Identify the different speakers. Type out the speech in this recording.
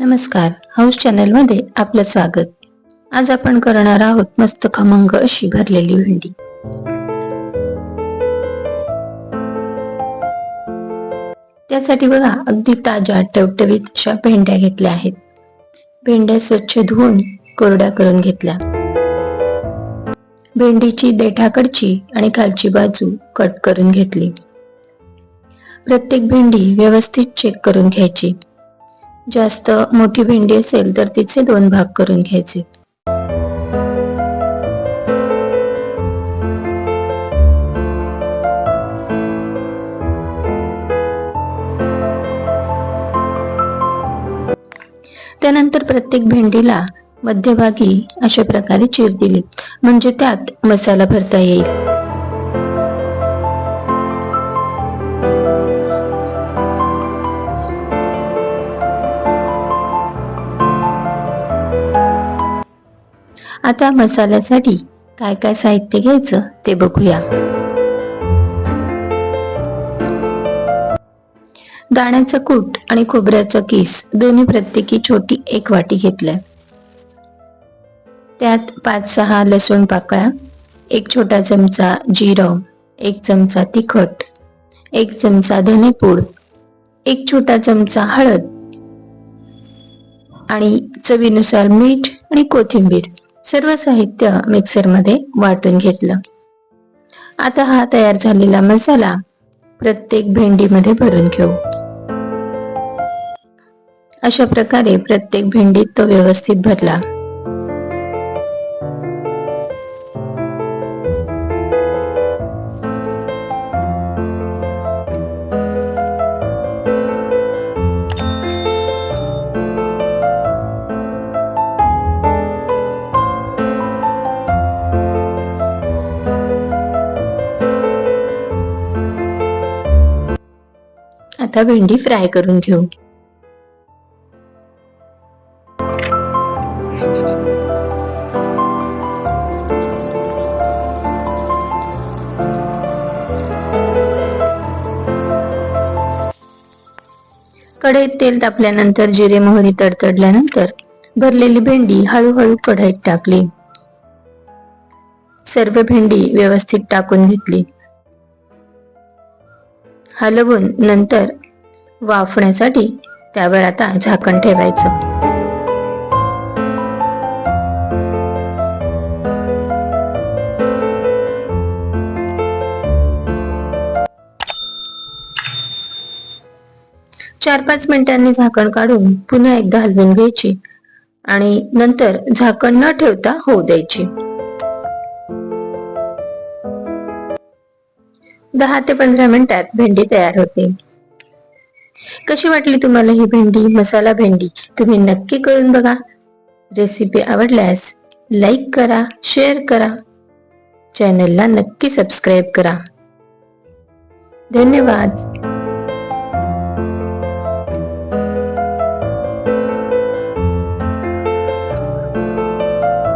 Speaker 1: नमस्कार हाऊस चॅनलमध्ये आपलं स्वागत. आज आपण करणार आहोत मस्त खमंग अशी भरलेली भेंडी. त्यासाठी बघा अगदी ताज्या टवटवीत अशा भेंड्या घेतल्या आहेत. भेंड्या स्वच्छ धुवून कोरड्या करून घेतल्या. भेंडीची देठाकडची आणि खालची बाजू कट करून घेतली. प्रत्येक भेंडी व्यवस्थित चेक करून घ्यायची. जास्त मोठी भेंडी असेल तर तिचे दोन भाग करून घ्यायचे. त्यानंतर प्रत्येक भेंडीला मध्यभागी अशा प्रकारे चीर दिली. म्हणजे त्यात मसाला भरता येईल. आता मसाल्यासाठी काय काय साहित्य घ्यायचं ते बघूया. दाण्याचं कूट आणि खोबऱ्याचं किस दोन्ही प्रत्येकी छोटी एक वाटी घेतलंय. त्यात पाच सहा लसूण पाकळ्या एक छोटा चमचा जिरं एक चमचा तिखट एक चमचा धनेपूड एक छोटा चमचा हळद आणि चवीनुसार मीठ आणि कोथिंबीर. सर्व साहित्य मिक्सरमध्ये वाटून घेतलं. आता हा तयार झालेला मसाला प्रत्येक भेंडीमध्ये भरून घेऊ. अशा प्रकारे प्रत्येक भेंडीत तो व्यवस्थित भरला. आता भेंडी फ्राय करून घेऊ. कढईत तेल तापल्यानंतर जिरे मोहरी तडतडल्यानंतर भरलेली भेंडी हळूहळू कढईत टाकली. सर्व भेंडी व्यवस्थित टाकून घेतली. हलवून नंतर वाफण्यासाठी त्यावर आता झाकण ठेवायचं. चार पाच मिनिटांनी झाकण काढून पुन्हा एकदा हलवून घ्यायची आणि नंतर झाकण न ठेवता होऊ द्यायची. दहा ते पंधरा मिनिटात भेंडी तयार होते. कशी वाटली तुम्हाला ही भेंडी मसाला भेंडी? तुम्ही नक्की करून बघा. रेसिपी आवडल्यास लाईक करा शेअर करा. चॅनलला नक्की सबस्क्राईब करा. धन्यवाद.